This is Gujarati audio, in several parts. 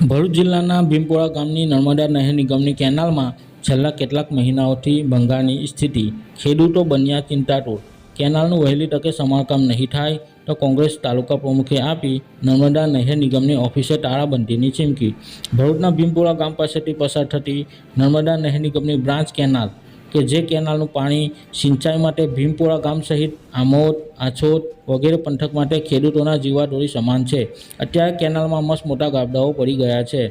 ભરૂચ જિલ્લાના ભીમપોળા ગામની નર્મદા નહેર નિગમની કેનાલમાં છેલ્લા કેટલાક મહિનાઓથી ભંગારની સ્થિતિ ખેડૂતો બન્યા ચિંતાતુર. કેનાલનું વહેલી તકે સમારકામ નહીં થાય તો કોંગ્રેસ તાલુકા પ્રમુખે આપી નર્મદા નહેર નિગમની ઓફિસે તાળાબંધીની ચીમકી. ભરૂચના ભીમપોળા ગામ પાસેથી પસાર થતી નર્મદા નહેર નિગમની બ્રાન્ચ કેનાલ કે જે કેનાલનું પાણી સિંચાઈ માટે ભીમપોળા ગામ સહિત આમોદ, આછોદ વગેરે પંથક માટે ખેડૂતોના જીવાદોરી સમાન છે. અત્યારે કેનાલમાં મસ્ત મોટા ગાબડાઓ પડી ગયા છે.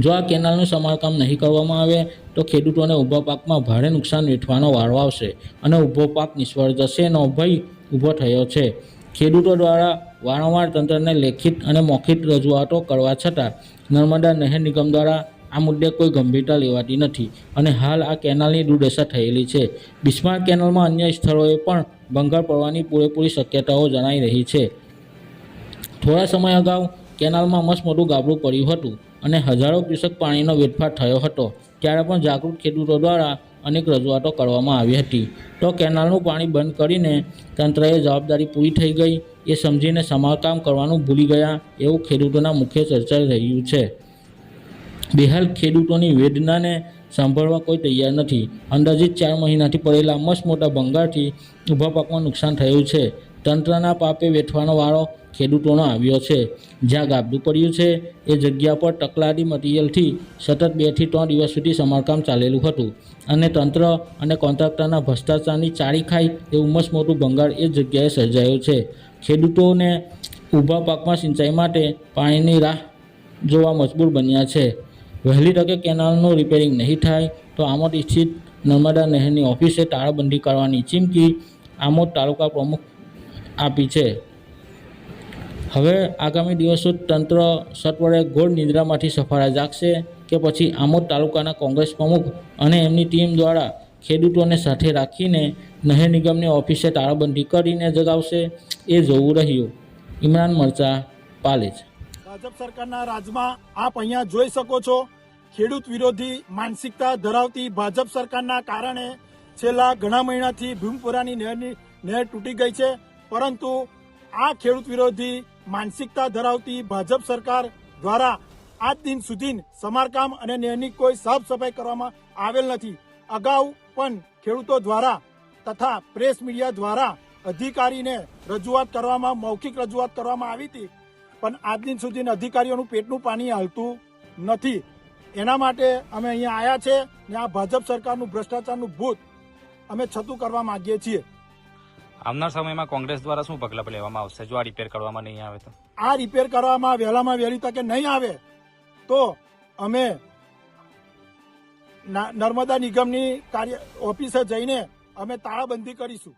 જો આ કેનાલનું સમારકામ નહીં કરવામાં આવે, તો ખેડૂતોને ઊભા પાકમાં ભારે નુકસાન વેઠવાનો વારો આવશે અને ઊભો પાક નિષ્ફળ જશેનો ભય ઊભો થયો છે. ખેડૂતો દ્વારા વારંવાર તંત્રને લેખિત અને મૌખિત રજૂઆતો કરવા છતાં નર્મદા નહેર નિગમ દ્વારા આ મુદ્દે કોઈ ગંભીરતા લેવાતી નથી અને હાલ આ કેનાલની દુર્દશા થયેલી છે. બિસ્માર કેનાલમાં અન્ય સ્થળોએ પણ ભંગાર પડવાની પૂરેપૂરી શક્યતાઓ જણાઈ રહી છે. થોડા સમય અગાઉ કેનાલમાં મસમોટું ગાબડું પડ્યું હતું અને હજારો ક્યુસેક પાણીનો વેડફાટ થયો હતો. ત્યારે પણ જાગૃત ખેડૂતો દ્વારા અનેક રજૂઆતો કરવામાં આવી હતી. તો કેનાલનું પાણી બંધ કરીને તંત્રએ જવાબદારી પૂરી થઈ ગઈ એ સમજીને સમારકામ કરવાનું ભૂલી ગયા એવું ખેડૂતોના મુખ્ય ચર્ચાઈ રહ્યું છે. બેહાલ ખેડૂતોની વેદનાને સાંભળવા કોઈ તૈયાર નથી. અંદાજિત ચાર મહિનાથી પડેલા મસ્ત મોટા ભંગારથી ઊભા પાકમાં નુકસાન થયું છે. તંત્રના પાપે વેઠવાનો વારો ખેડૂતોનો આવ્યો છે. જ્યાં ગાબડું પડ્યું છે, એ જગ્યા પર ટકલાદી મટીરિયલથી સતત બેથી ત્રણ દિવસ સુધી સમારકામ ચાલેલું હતું. અને તંત્ર અને કોન્ટ્રાક્ટરના ભ્રષ્ટાચારની ચાળી ખાઈ એવું ઉમસ મોટું ભંગાર એ જગ્યાએ સર્જાયું છે. ખેડૂતોને ઊભા પાકમાં સિંચાઈ માટે પાણીની રાહ જોવા મજબૂર બન્યા છે. વહેલી તકે કેનાલનું રિપેરિંગ નહીં થાય, તો આમોદ સ્થિત નર્મદા નહેરની ઓફિસે તાળાબંધી કરવાની ચીમકી આમોદ તાલુકા પ્રમુખ આપી છે. હવે આગામી દિવસો તંત્ર સત્વરે ગોળ નિદ્રામાંથી સફારા જાગશે કે પછી આમોદ તાલુકાના કોંગ્રેસ પ્રમુખ અને એમની ટીમ દ્વારા ખેડૂતોને સાથે રાખીને નહેર નિગમની ઓફિસે તાળાબંધી કરીને જગાવશે, એ જોવું રહ્યું. ઇમરાન મરચા, પાલેજ. ભાજપ સરકારના રાજમાં આપ અહીંયા જોઈ શકો છો, ખેડૂત વિરોધી માનસિકતા ધરાવતી ભાજપ સરકારના કારણે છેલ્લા ઘણા મહિનાથી ભીમપુરાની નહેરની નહેર તૂટી ગઈ છે. પરંતુ આ ખેડૂત વિરોધી માનસિકતા ધરાવતી ભાજપ સરકાર દ્વારા આજ દિન સુધી સમારકામ અને નહેરની કોઈ સાફ સફાઈ કરવામાં આવેલ નથી. અગાઉ પણ ખેડૂતો દ્વારા તથા પ્રેસ મીડિયા દ્વારા અધિકારીને રજૂઆત કરવામાં, મૌખિક રજૂઆત કરવામાં આવી હતી. પણ આજ દિન સુધી અધિકારીઓનું પેટનું પાણી હાલતું નથી. એના માટે અમે અહીંયા આવ્યા છે ને આ ભાજપ સરકારનું ભ્રષ્ટાચારનું ભૂત અમે છતું કરવા માંગીએ છીએ. આવનાર સમયમાં કોંગ્રેસ દ્વારા શું પગલાં લેવામાં આવશે? જો આ રિપેર કરવામાં નહીં આવે તો? આ રિપેર કરવામાં વહેલામાં વહેલી તકે નહીં આવે તો અમે નર્મદા નિગમની કાર્ય ઓફિસે જઈને અમે તાળાબંધી કરીશું.